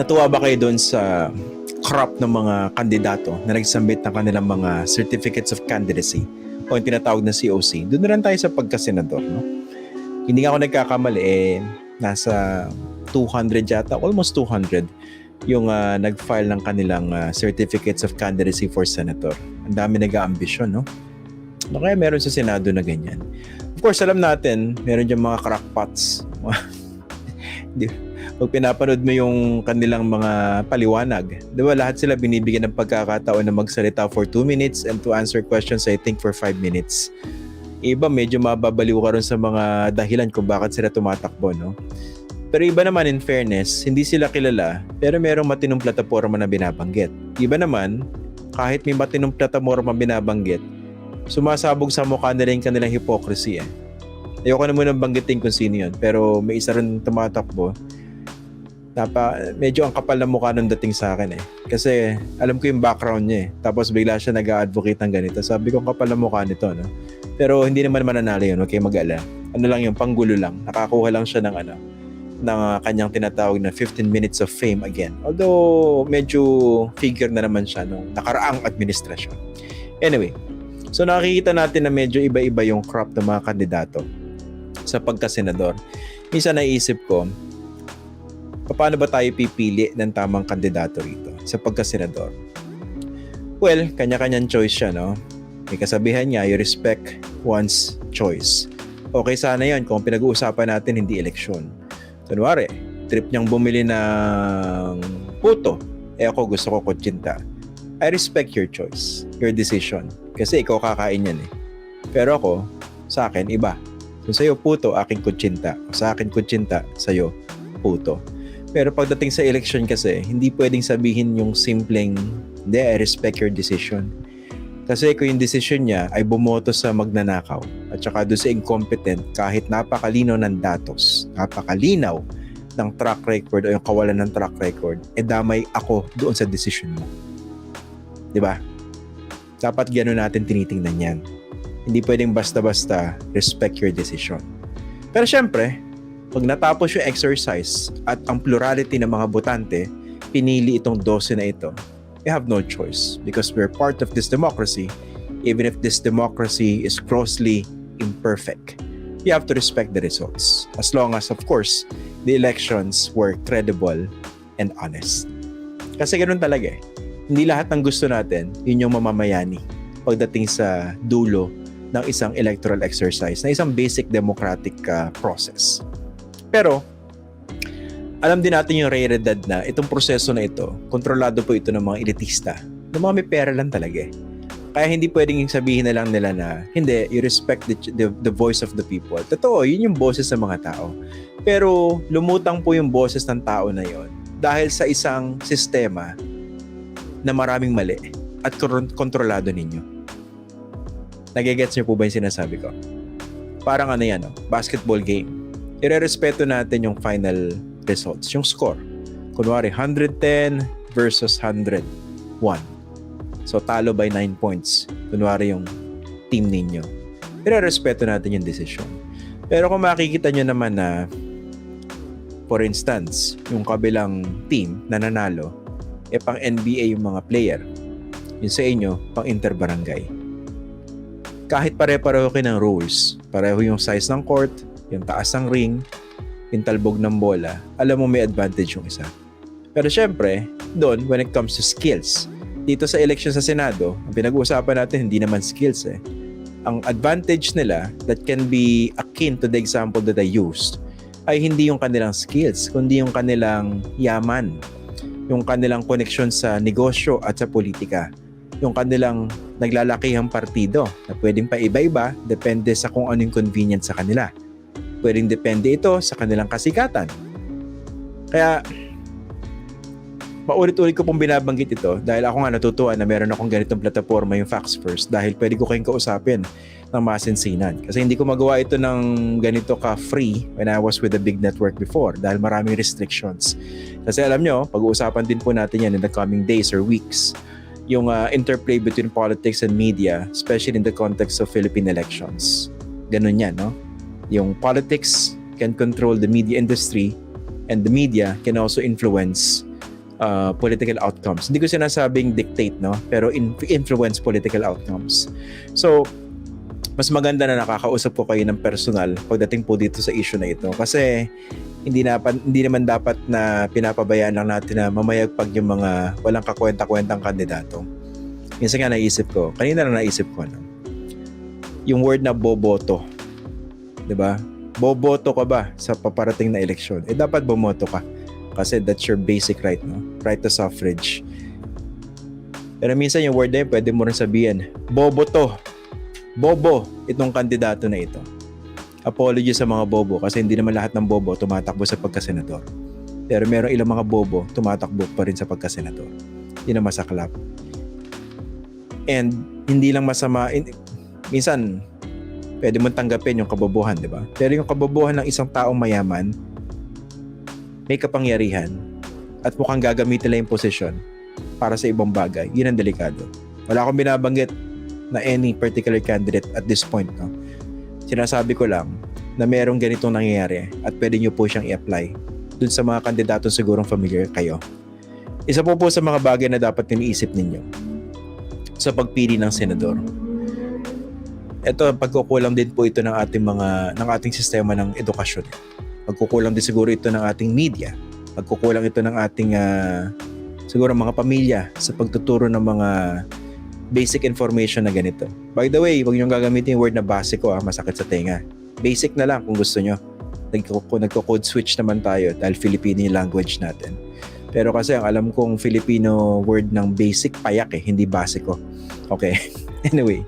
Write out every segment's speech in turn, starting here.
Natuwa ba kayo doon sa crop ng mga kandidato na nagsambit ng kanilang mga certificates of candidacy o yung tinatawag na COC? Doon na tayo sa pagkasenador, no? Hindi ako nagkakamali, eh, nasa 200 yata, almost 200 yung ah, nag-file ng kanilang ah, certificates of candidacy for senator. Ang dami nag-aambisyon, no? No, kaya meron sa Senado na ganyan. Of course, alam natin, meron dyan mga crackpots. pag pinapanood mo yung kanilang mga paliwanag, di ba lahat sila binibigyan ng pagkakataon na magsalita for 2 minutes and to answer questions I think for 5 minutes. Iba medyo mababaliw ka rin sa mga dahilan kung bakit sila tumatakbo, no? Pero iba naman in fairness, hindi sila kilala pero merong matinong plataforma na binabanggit. Iba naman, kahit may matinong plataforma binabanggit, sumasabog sa mukha nila yung kanilang hypocrisy eh. Ayoko na munang banggitin kung sino yun, pero may isa rin tumatakbo. Napa, medyo ang kapal ng mukha nung dating sa akin eh. Kasi alam ko yung background niya eh. Tapos bigla siya nag-advocate ng ganito. Sabi ko, ang kapal ng mukha nito. No? Pero hindi naman mananalo yun. Huwag kayong mag-ala. Ano lang yung panggulo lang. Nakakuha lang siya ng ano ng uh, kanyang tinatawag na 15 minutes of fame again. Although medyo figure na naman siya nung nakaraang administrasyon. Anyway, so nakikita natin na medyo iba-iba yung crop ng mga kandidato sa pagkasenador. Minsan naisip ko, paano ba tayo pipili ng tamang kandidato rito sa pagkasenador? Well, kanya-kanyang choice siya, no? May kasabihan niya, you respect one's choice. Okay sana yan kung pinag-uusapan natin hindi eleksyon. Kunwari, trip niyang bumili ng puto. Eh ako gusto ko kutsinta. I respect your choice, your decision. Kasi ikaw kakain yan eh. Pero ako, sa akin, iba. Kung sa'yo puto, aking kutsinta. Sa akin kutsinta, sa'yo puto. Pero pagdating sa election kasi, hindi pwedeng sabihin yung simpleng, hindi, I respect your decision. Kasi kung yung decision niya ay bumoto sa magnanakaw at saka doon sa incompetent kahit napakalinaw ng datos, napakalinaw ng track record o yung kawalan ng track record, eh damay ako doon sa decision mo. ba? Dapat gano'n natin tinitingnan yan. Hindi pwedeng basta-basta respect your decision. Pero syempre, pag natapos yung exercise at ang plurality ng mga botante, pinili itong 12 na ito, we have no choice because we're part of this democracy even if this democracy is grossly imperfect. We have to respect the results as long as of course the elections were credible and honest. Kasi ganoon talaga eh. Hindi lahat ng gusto natin yun yung mamamayani pagdating sa dulo ng isang electoral exercise na isang basic democratic uh, process. Pero alam din natin yung realidad na itong proseso na ito, kontrolado po ito ng mga elitista, ng mga may pera lang talaga eh. Kaya hindi pwedeng sabihin na lang nila na, hindi, you respect the, the, the voice of the people. Totoo, yun yung boses ng mga tao. Pero lumutang po yung boses ng tao na yon dahil sa isang sistema na maraming mali at kontrolado ninyo. Nagigets niyo po ba yung sinasabi ko? Parang ano yan, no? basketball game. Irerespeto natin yung final results, yung score. Kunwari, 110 versus 101. So, talo by 9 points. Kunwari yung team ninyo. Ire-respeto natin yung decision. Pero kung makikita nyo naman na, for instance, yung kabilang team na nanalo, eh pang NBA yung mga player. Yung sa inyo, pang interbarangay. Kahit pare-pareho kayo ng rules, pareho yung size ng court, yung taas ng ring, yung talbog ng bola, alam mo may advantage yung isa. Pero syempre, doon, when it comes to skills, dito sa election sa Senado, ang pinag-uusapan natin hindi naman skills eh. Ang advantage nila that can be akin to the example that I used ay hindi yung kanilang skills, kundi yung kanilang yaman, yung kanilang koneksyon sa negosyo at sa politika, yung kanilang naglalakihang partido na pwedeng pa iba-iba depende sa kung ano yung convenient sa kanila. Pwedeng depende ito sa kanilang kasikatan. Kaya, paulit-ulit ko pong binabanggit ito dahil ako nga natutuwa na meron akong ganitong plataforma yung Facts First dahil pwede ko kayong kausapin ng masinsinan. Kasi hindi ko magawa ito ng ganito ka-free when I was with a big network before dahil maraming restrictions. Kasi alam nyo, pag-uusapan din po natin yan in the coming days or weeks yung uh, interplay between politics and media, especially in the context of Philippine elections. Ganun yan, no? Yung politics can control the media industry and the media can also influence uh, political outcomes. Hindi ko sinasabing dictate, no? Pero in- influence political outcomes. So, mas maganda na nakakausap ko kayo ng personal pagdating po dito sa issue na ito. Kasi, hindi, na, hindi naman dapat na pinapabayaan lang natin na mamayagpag yung mga walang kakwenta-kwentang kandidato. Minsan nga naisip ko, kanina lang naisip ko, no? yung word na boboto. 'Di ba? Boboto ka ba sa paparating na eleksyon? Eh dapat bumoto ka. Kasi that's your basic right, no? Right to suffrage. Pero minsan yung word na yun, pwede mo rin sabihin, bobo to. Bobo itong kandidato na ito. Apology sa mga bobo kasi hindi naman lahat ng bobo tumatakbo sa pagkasenador. Pero meron ilang mga bobo tumatakbo pa rin sa pagkasenador. Hindi na masaklap. And hindi lang masama, in- minsan pwede mong tanggapin yung kabobohan, di ba? Pero yung kabobohan ng isang taong mayaman, may kapangyarihan at mukhang gagamitin lang yung posisyon para sa ibang bagay. Yun ang delikado. Wala akong binabanggit na any particular candidate at this point. No? Sinasabi ko lang na merong ganitong nangyayari at pwede nyo po siyang i-apply dun sa mga kandidato sigurong familiar kayo. Isa po po sa mga bagay na dapat iniisip ninyo sa pagpili ng senador ito pagkukulang din po ito ng ating mga ng ating sistema ng edukasyon. Pagkukulang din siguro ito ng ating media. Pagkukulang ito ng ating ah, siguro mga pamilya sa pagtuturo ng mga basic information na ganito. By the way, huwag niyong gagamitin yung word na basiko ah, masakit sa tenga. Basic na lang kung gusto nyo. Nagko- Nagko-code switch naman tayo dahil Filipino yung language natin. Pero kasi ang alam kong Filipino word ng basic, payak eh, hindi basiko. Okay. anyway,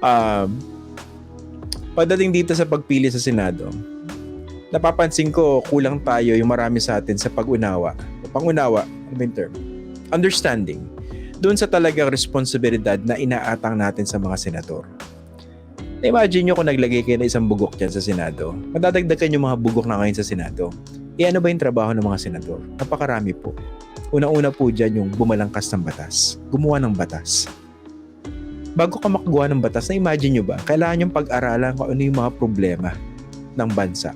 um, pagdating dito sa pagpili sa Senado, napapansin ko kulang tayo yung marami sa atin sa pag-unawa. O pangunawa, ano ba term? Understanding. Doon sa talagang responsibilidad na inaatang natin sa mga senador. Imagine nyo kung naglagay kayo ng isang bugok dyan sa Senado. Madadagdagan yung mga bugok na ngayon sa Senado. E ano ba yung trabaho ng mga senador? Napakarami po. Una-una po dyan yung bumalangkas ng batas. Gumawa ng batas bago ka makagawa ng batas, na imagine nyo ba, kailangan yung pag-aralan kung ano yung mga problema ng bansa.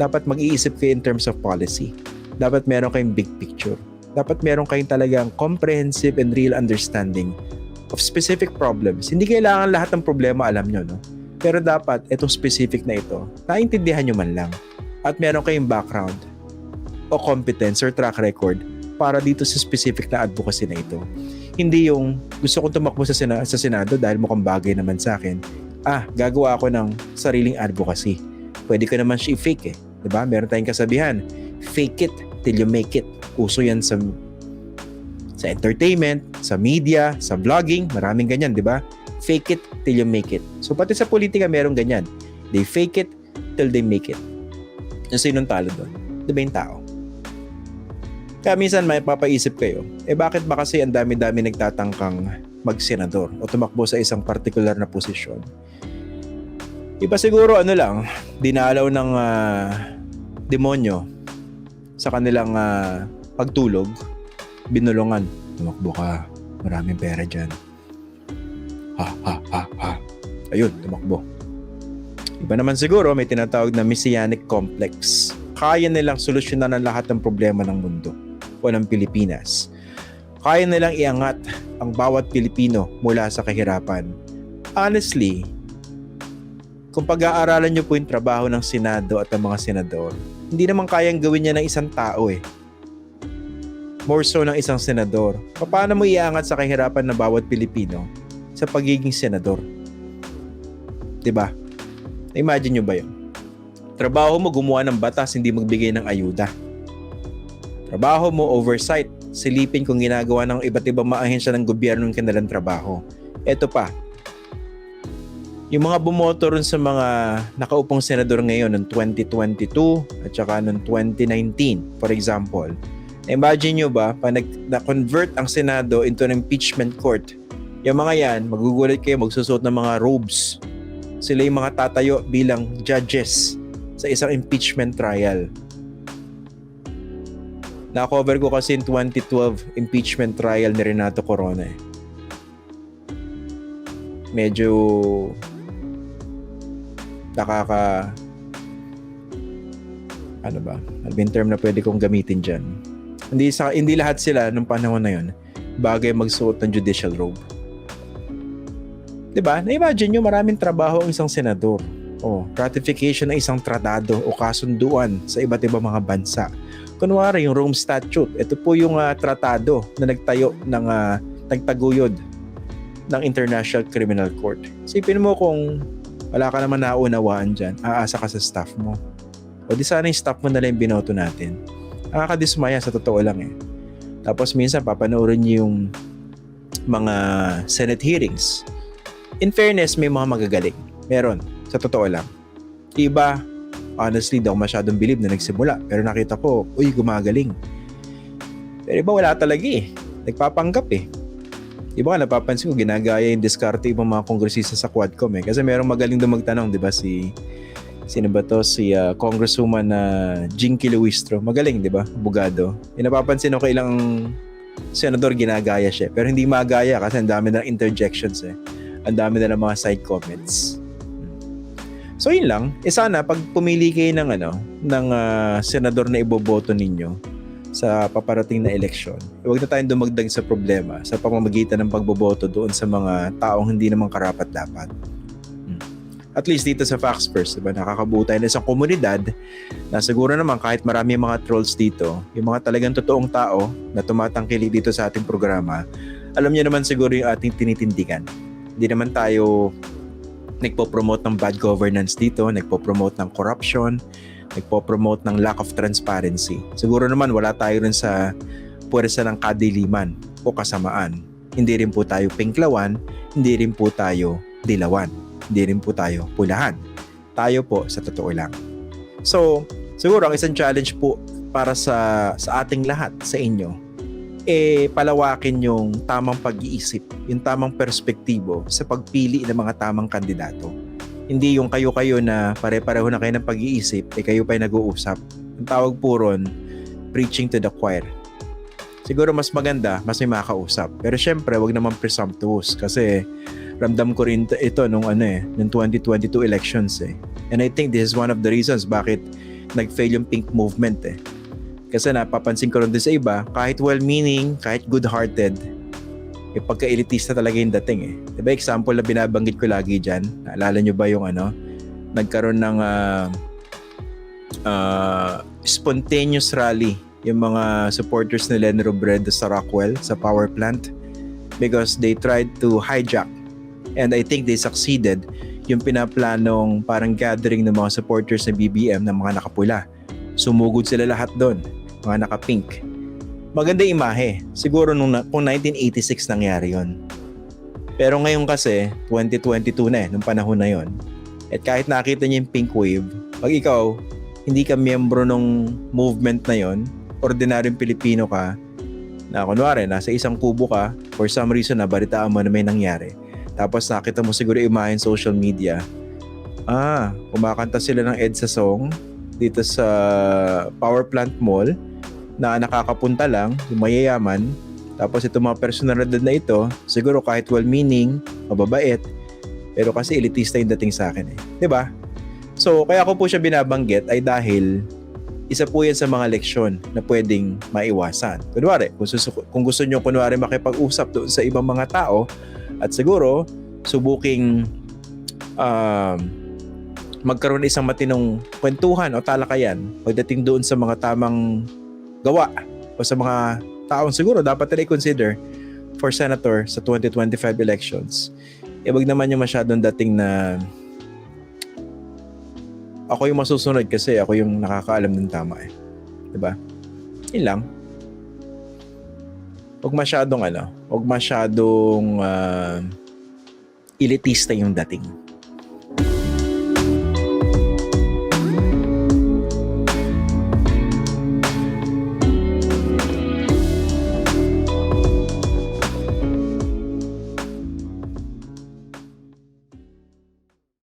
Dapat mag-iisip kayo in terms of policy. Dapat meron kayong big picture. Dapat meron kayong talagang comprehensive and real understanding of specific problems. Hindi kailangan lahat ng problema alam nyo, no? Pero dapat itong specific na ito, naintindihan nyo man lang. At meron kayong background o competence or track record para dito sa specific na advocacy na ito hindi yung gusto kong tumakbo sa, sena- sa Senado dahil mukhang bagay naman sa akin. Ah, gagawa ako ng sariling advocacy. Pwede ko naman siya i-fake eh. 'Di ba? Meron tayong kasabihan, fake it till you make it. Uso yan sa sa entertainment, sa media, sa vlogging, maraming ganyan, 'di ba? Fake it till you make it. So pati sa politika merong ganyan. They fake it till they make it. Yung sinong talo doon? 'Di ba yung tao? Kaya minsan may papaisip kayo, eh bakit ba kasi ang dami-dami nagtatangkang magsenador o tumakbo sa isang particular na posisyon? Iba siguro ano lang, dinalaw ng ah, demonyo sa kanilang ah, pagtulog, binulungan. Tumakbo ka, maraming pera dyan. Ha, ha, ha, ha. Ayun, tumakbo. Iba naman siguro may tinatawag na messianic complex. Kaya nilang solusyonan ang lahat ng problema ng mundo o ng Pilipinas. Kaya nilang iangat ang bawat Pilipino mula sa kahirapan. Honestly, kung pag-aaralan nyo po yung trabaho ng Senado at ng mga senador, hindi naman kayang gawin niya ng isang tao eh. More so ng isang senador. Paano mo iangat sa kahirapan ng bawat Pilipino sa pagiging senador? 'Di ba? Imagine nyo ba yun? Trabaho mo gumawa ng batas, hindi magbigay ng ayuda. Trabaho mo, oversight. Silipin kung ginagawa ng iba't ibang maahensya ng gobyerno ng kanilang trabaho. Ito pa, yung mga bumoto rin sa mga nakaupong senador ngayon ng 2022 at saka ng 2019, for example. Imagine nyo ba, pa nag- na-convert ang Senado into an impeachment court, yung mga yan, magugulat kayo, magsusot ng mga robes. Sila yung mga tatayo bilang judges sa isang impeachment trial. Na-cover ko kasi in 2012 impeachment trial ni Renato Corona eh. Medyo nakaka ano ba? Ano ba term na pwede kong gamitin dyan? Hindi, sa, hindi lahat sila nung panahon na yun bagay magsuot ng judicial robe. 'Di ba? Na-imagine nyo maraming trabaho ang isang senador. O, ratification ng isang tratado o kasunduan sa iba't ibang mga bansa. Kunwari, yung Rome Statute, ito po yung ah, tratado na nagtayo ng ah, nagtaguyod ng International Criminal Court. Isipin mo kung wala ka naman naunawaan dyan, aasa ka sa staff mo. O di sana yung staff mo na lang binoto natin. Nakakadismaya sa totoo lang eh. Tapos minsan papanoorin niyo yung mga Senate hearings. In fairness, may mga magagaling. Meron. Sa totoo lang. Iba, honestly, di ako masyadong believe na nagsimula. Pero nakita ko, uy, gumagaling. Pero iba wala talaga eh. Nagpapanggap eh. Iba nga napapansin ko, ginagaya yung diskarte ibang mga kongresista sa Quadcom eh. Kasi merong magaling doon magtanong, di ba, si sino ba to si ah, Congresswoman na Jinky Luistro. Magaling, 'di ba? Abogado. Yung napapansin ko ilang senador ginagaya siya. Pero hindi magaya kasi ang dami na interjections eh. Ang dami na ng mga side comments. So yun lang. E sana pag pumili kayo ng ano, ng ah, senador na iboboto ninyo sa paparating na eleksyon, huwag na tayong dumagdag sa problema sa pamamagitan ng pagboboto doon sa mga taong hindi naman karapat dapat at least dito sa Facts First, diba, nakakabuo tayo ng isang komunidad na siguro naman kahit marami mga trolls dito, yung mga talagang totoong tao na tumatangkili dito sa ating programa, alam niyo naman siguro yung ating tinitindigan. Hindi naman tayo nagpo-promote ng bad governance dito, nagpo-promote ng corruption, nagpo-promote ng lack of transparency. Siguro naman wala tayo rin sa puwersa ng kadiliman o kasamaan. Hindi rin po tayo pinklawan, hindi rin po tayo dilawan hindi rin po tayo pulahan. Tayo po sa totoo lang. So, siguro ang isang challenge po para sa sa ating lahat, sa inyo, eh palawakin yung tamang pag-iisip, yung tamang perspektibo sa pagpili ng mga tamang kandidato. Hindi yung kayo-kayo na pare-pareho na kayo ng pag-iisip, eh kayo pa nag-uusap. Ang tawag po ron, preaching to the choir. Siguro mas maganda, mas may makausap. Pero syempre, wag naman presumptuous kasi ramdam ko rin ito nung ano eh, nung 2022 elections eh. And I think this is one of the reasons bakit nag-fail yung pink movement eh. Kasi napapansin ko rin din sa iba, kahit well-meaning, kahit good-hearted, eh pagka-elitista talaga yung dating eh. Diba example na binabanggit ko lagi dyan, naalala nyo ba yung ano, nagkaroon ng ah, ah, spontaneous rally yung mga supporters ni Len Robredo sa Rockwell, sa power plant because they tried to hijack and I think they succeeded yung pinaplanong parang gathering ng mga supporters ng BBM ng mga nakapula. Sumugod sila lahat doon, mga naka-pink. Maganda imahe. Siguro nung, kung 1986 nangyari yon. Pero ngayon kasi, 2022 na eh, nung panahon na yon. At kahit nakita niyo yung pink wave, pag ikaw, hindi ka miyembro ng movement na yon, ordinaryong Pilipino ka, na kunwari, nasa isang kubo ka, for some reason, nabalitaan mo na may nangyari. Tapos nakita mo siguro yung imahe sa social media. Ah, kumakanta sila ng EDSA song dito sa power plant mall na nakakapunta lang, yung mayayaman. Tapos itong mga personalidad na ito, siguro kahit well-meaning, mababait, pero kasi elitista yung dating sa akin eh. ba? So, kaya ko po siya binabanggit ay dahil isa po yan sa mga leksyon na pwedeng maiwasan. Kunwari, kung, susu- kung gusto nyo kunwari makipag-usap doon sa ibang mga tao, at siguro, subuking um, magkaroon ng isang matinong kwentuhan o talakayan pagdating doon sa mga tamang gawa o sa mga taong siguro dapat nila i-consider for senator sa 2025 elections. E wag naman yung masyadong dating na ako yung masusunod kasi ako yung nakakaalam ng tama eh. ba? Yun lang. Huwag masyadong ano, huwag masyadong ah, elitista yung dating.